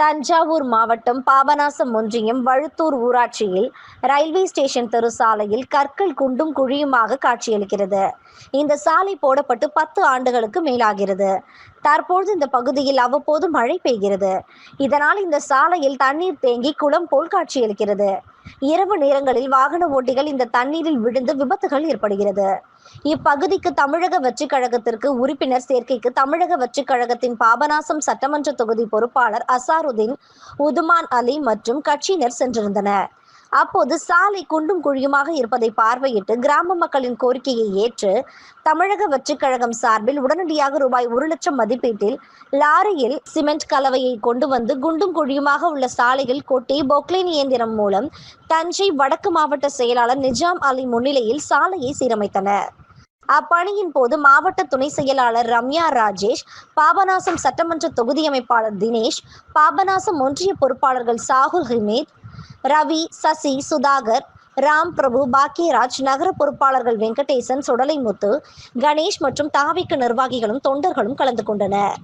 தஞ்சாவூர் மாவட்டம் பாபநாசம் ஒன்றியம் வழுத்தூர் ஊராட்சியில் ரயில்வே ஸ்டேஷன் தெரு சாலையில் கற்கள் குண்டும் குழியுமாக காட்சியளிக்கிறது. இந்த சாலை போடப்பட்டு பத்து ஆண்டுகளுக்கு மேலாகிறது. தற்பொழுது இந்த பகுதியில் அவ்வப்போது மழை பெய்கிறது. இதனால் இந்த சாலையில் தண்ணீர் தேங்கி குளம் போல் காட்சியளிக்கிறது. இரவு நேரங்களில் வாகன ஓட்டிகள் இந்த தண்ணீரில் விழுந்து விபத்துகள் ஏற்படுகிறது. இப்பகுதிக்கு தமிழக வெற்றிக் கழகத்திற்கு உறுப்பினர் சேர்க்கைக்கு தமிழக வெற்றிக் கழகத்தின் பாபநாசம் சட்டமன்ற தொகுதி பொறுப்பாளர் அசாருதீன் உதுமான் அலி மற்றும் கட்சியினர் சென்றிருந்தனர். அப்போது சாலை குண்டும் குழியுமாக இருப்பதை பார்வையிட்டு கிராம மக்களின் கோரிக்கையை ஏற்று தமிழக வெற்றிக் கழகம் சார்பில் உடனடியாக ரூபாய் ஒரு லட்சம் மதிப்பீட்டில் லாரியில் சிமெண்ட் கலவையை கொண்டு வந்து குண்டும் குழியுமாக உள்ள சாலையில் கொட்டி பொக்லைன் இயந்திரம் மூலம் தஞ்சை வடக்கு மாவட்ட செயலாளர் நிஜாம் அலி முன்னிலையில் சாலையை சீரமைத்தனர். அப்பணியின் போது மாவட்ட துணை செயலாளர் ரம்யா ராஜேஷ் பாபநாசம் சட்டமன்ற தொகுதி அமைப்பாளர் தினேஷ் பாபநாசம் ஒன்றிய பொறுப்பாளர்கள் சாகுல் ஹிமேத் ரவி சசி சுதாகர் ராம் பிரபு பாக்கியராஜ் நகர பொறுப்பாளர்கள் வெங்கடேசன் சுடலைமுத்து கணேஷ் மற்றும் தாவிக்கு நிர்வாகிகளும் தொண்டர்களும் கலந்து கொண்டனர்.